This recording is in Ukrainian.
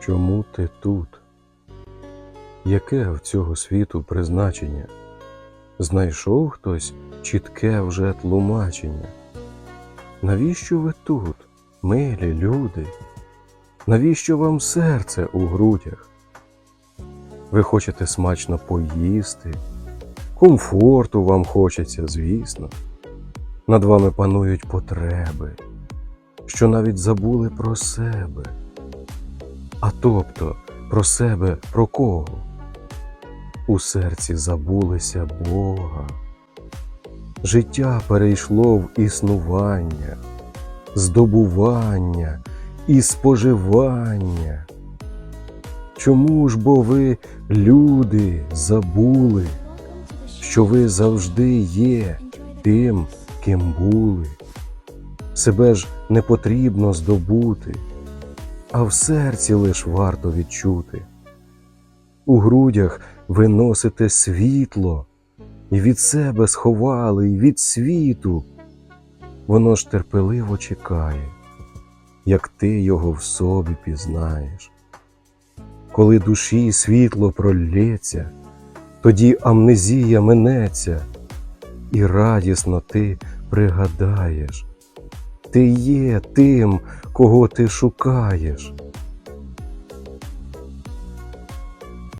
Чому ти тут? Яке в цього світу призначення? Знайшов хтось чітке вже тлумачення? Навіщо ви тут, милі люди? Навіщо вам серце у грудях? Ви хочете смачно поїсти, комфорту вам хочеться, звісно. Над вами панують потреби, що навіть забули про себе. А тобто про себе про кого? У серці забулися Бога. Життя перейшло в існування, здобування і споживання. Чому ж бо ви, люди, забули, що ви завжди є тим, ким були? Себе ж не потрібно здобути, а в серці лиш варто відчути. У грудях ви носите світло, і від себе сховали, і від світу. Воно ж терпеливо чекає, як ти його в собі пізнаєш. Коли душі світло пролється, тоді амнезія минеться, і радісно ти пригадаєш, ти є тим, кого ти шукаєш.